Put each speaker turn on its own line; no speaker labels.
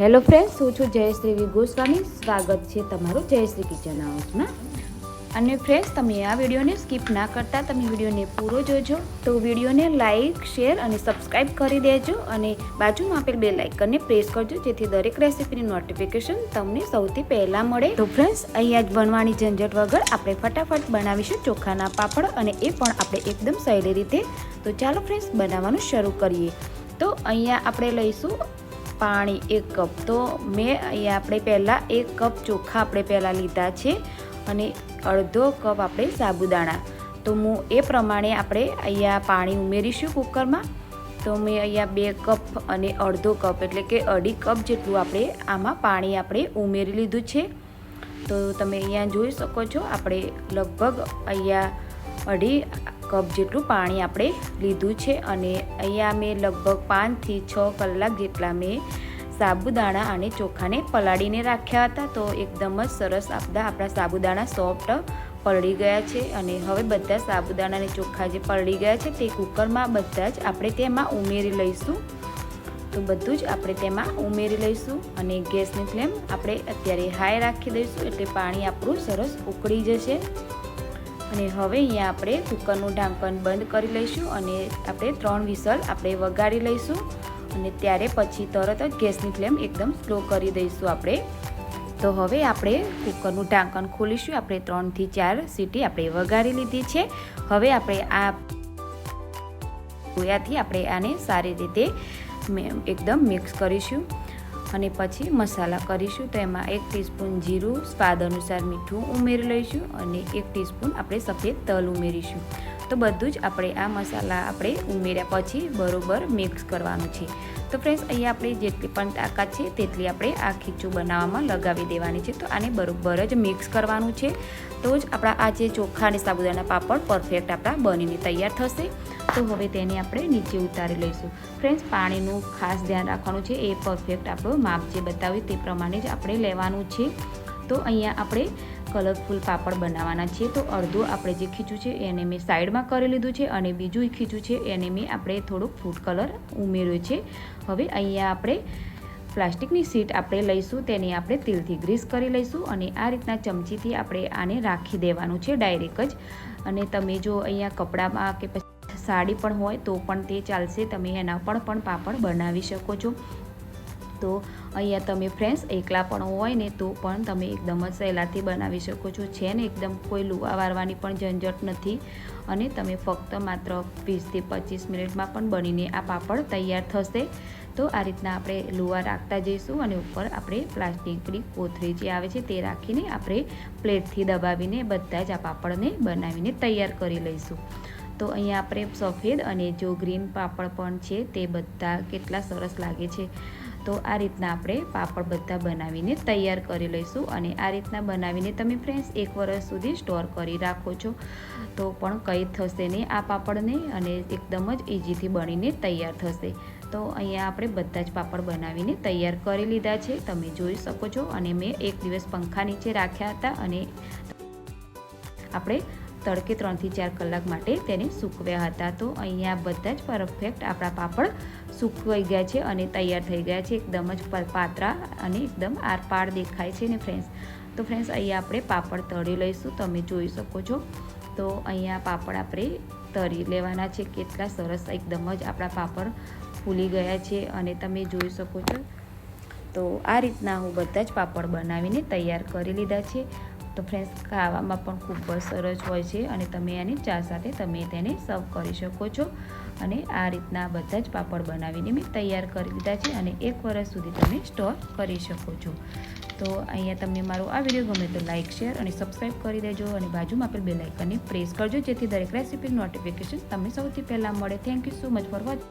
Hello friends હું છું જયશ્રી વી. ગોસ્વામી. સ્વાગત છે તમારું જયશ્રી કિચન હાઉસમાં. અને ફ્રેન્ડ્સ તમે આ વિડીયોને સ્કીપ ના કરતા તમે વિડીયોને પૂરો જોજો. તો વિડીયોને લાઇક શેર અને સબસ્ક્રાઈબ કરી દેજો અને બાજુમાં આપેલ બે લાઇકનને પ્રેસ કરજો જેથી દરેક રેસીપીની નોટિફિકેશન તમને સૌથી પહેલાં મળે. તો ફ્રેન્ડ્સ અહીંયા જ બનવાની ઝંઝટ વગર આપણે ફટાફટ બનાવીશું ચોખાના પાપડ અને એ પણ આપણે એકદમ સહેલી રીતે. તો ચાલો ફ્રેન્ડ્સ બનાવવાનું શરૂ કરીએ. તો અહીંયા આપણે લઈશું પાણી એક કપ. તો મેં અહીંયા આપણે પહેલાં એક કપ ચોખા આપણે પહેલાં લીધા છે અને અડધો કપ આપણે સાબુદાણા. તો હું એ પ્રમાણે આપણે અહીંયા પાણી ઉમેરીશું કુકરમાં. તો મેં અહીંયા બે કપ અને અડધો કપ એટલે કે અઢી કપ જેટલું આપણે આમાં પાણી આપણે ઉમેરી લીધું છે. તો તમે અહીંયા જોઈ શકો છો, આપણે લગભગ અહીંયા અઢી કપ જેટલું પાણી આપણે લીધું છે અને અહીંયા મેં લગભગ પાંચથી છ કલાક જેટલા મેં સાબુદાણા અને ચોખાને પલાળીને રાખ્યા હતા. તો એકદમ જ સરસ આપણા આપણા સાબુદાણા સોફ્ટ પલળી ગયા છે અને હવે બધા સાબુદાણા અને ચોખા જે પલળી ગયા છે તે કુકરમાં બધા જ આપણે તેમાં ઉમેરી લઈશું. તો બધું જ આપણે તેમાં ઉમેરી લઈશું અને ગેસની ફ્લેમ આપણે અત્યારે હાઈ રાખી દઈશું એટલે પાણી આપણું સરસ ઉકળી જશે. અને હવે અહીંયા આપણે કુકરનું ઢાંકણ બંધ કરી લઈશું અને આપણે ત્રણ વિસલ આપણે વગાડી લઈશું અને ત્યારે પછી તરત જ ગેસની ફ્લેમ એકદમ સ્લો કરી દઈશું આપણે. તો હવે આપણે કુકરનું ઢાંકણ ખોલીશું. આપણે ત્રણથી ચાર સીટી આપણે વગાડી લીધી છે. હવે આપણે આ ગોયાથી આપણે આને સારી રીતે એકદમ મિક્સ કરીશું. અને પછી મસાલા કરીશું તો એમાં એક ટીસ્પૂન જીરું, સ્વાદ અનુસાર મીઠું ઉમેરી લઈશું અને એક ટીસ્પૂન આપણે સફેદ તલ ઉમેરીશું. તો બધું જ આપણે આ મસાલા આપણે ઉમેર્યા પછી બરોબર મિક્સ કરવાનું છે. તો ફ્રેન્ડ્સ અહીંયા આપણે જેટલી પણ તાકાત છે તેટલી આપણે આ ખીચું બનાવવામાં લગાવી દેવાની છે. તો આને બરોબર જ મિક્સ કરવાનું છે. તો જ આપણા આ જે ચોખા અને સાબુદાના પાપડ પરફેક્ટ આપણા બનીને તૈયાર થશે. તો હવે તેને આપણે નીચે ઉતારી લઈશું. ફ્રેન્ડ્સ, પાણીનું ખાસ ધ્યાન રાખવાનું છે. એ પરફેક્ટ આપણું માપ જે બતાવ્યું તે પ્રમાણે જ આપણે લેવાનું છે. તો અહીંયા આપણે કલરફુલ પાપડ બનાવવાના છે. તો અડધું આપણે જે ખીચું છે એને મેં સાઈડમાં કરી લીધું છે અને બીજું ખીચું છે એને મેં આપણે થોડુંક ફૂડ કલર ઉમેર્યો છે. હવે અહીંયા આપણે પ્લાસ્ટિકની સીટ આપણે લઈશું, તેને આપણે તેલથી ગ્રીસ કરી લઈશું અને આ રીતના ચમચીથી આપણે આને રાખી દેવાનું છે ડાયરેક્ટ જ. અને તમે જો અહીંયા કપડામાં કે પછી સાડી પણ હોય તો પણ તે ચાલશે, તમે એના પર પણ પાપડ બનાવી શકો છો. તો અહીંયા તમે ફ્રેન્ડ્સ એકલા પણ હોય ને તો પણ તમે એકદમ જ સહેલાથી બનાવી શકો છો. છે ને એકદમ કોઈ લુવા વારવાની પણ ઝંઝટ નથી. અને તમે ફક્ત માત્ર વીસથી પચીસ મિનિટમાં પણ બનીને આ પાપડ તૈયાર થશે. તો આ રીતના આપણે લુવા રાખતા જઈશું અને ઉપર આપણે પ્લાસ્ટિકની કોથળી જે આવે છે તે રાખીને આપણે પ્લેટથી દબાવીને બધા જ આ પાપડને બનાવીને તૈયાર કરી લઈશું. તો અહીંયા આપણે સફેદ અને જો ગ્રીન પાપડ પણ છે તે બધા કેટલા સરસ લાગે છે. તો આ રીતના આપણે પાપડ બધા બનાવીને તૈયાર કરી લઈશું અને આ રીતના બનાવીને તમે ફ્રેન્ડ્સ એક વર્ષ સુધી સ્ટોર કરી રાખો છો. તો પણ કંઈ થશે નહીં આ પાપડને અને એકદમ જ ઇઝીથી બનીને તૈયાર થશે. તો અહીંયા આપણે બધા જ પાપડ બનાવીને તૈયાર કરી લીધા છે. તમે જોઈ શકો છો અને મેં એક દિવસ પંખા નીચે રાખ્યા હતા અને આપણે તડકે ત્રણથી ચાર કલાક માટે તેને સૂકવ્યા હતા. તો અહીંયા બધા જ પરફેક્ટ આપણા પાપડ સૂકવાઈ ગયા છે અને તૈયાર થઈ ગયા છે. એકદમ જ પાતરા અને એકદમ આરપાર દેખાય છે ને ફ્રેન્ડ્સ તો ફ્રેન્ડ્સ અહીંયા આપણે પાપડ તળી લઈશું. તમે જોઈ શકો છો. તો અહીંયા પાપડ આપણે તળી લેવાના છે. કેટલા સરસ એકદમ જ આપણા પાપડ ફૂલી ગયા છે અને તમે જોઈ શકો છો. તો આ રીતના હું બધા જ પાપડ બનાવીને તૈયાર કરી લીધા છે. તો ફ્રેન્ડ્સ ખાવામાં પણ ખૂબ જ સરસ હોય છે અને તમે આની ચા સાથે તમે તેને સર્વ કરી શકો છો. અને આ રીતના બધા જ પાપડ બનાવીને મેં તૈયાર કરી લીધા છે અને એક વર્ષ સુધી તમે સ્ટોર કરી શકો છો. તો અહીંયા તમને મારો આ વીડિયો ગમે તો લાઇક શેર અને સબસ્ક્રાઈબ કરી દેજો અને બાજુમાં આપેલ બે લાઇકનને પ્રેસ કરજો જેથી દરેક રેસીપી નોટિફિકેશન તમને સૌથી પહેલાં મળે. Thank you so much for watch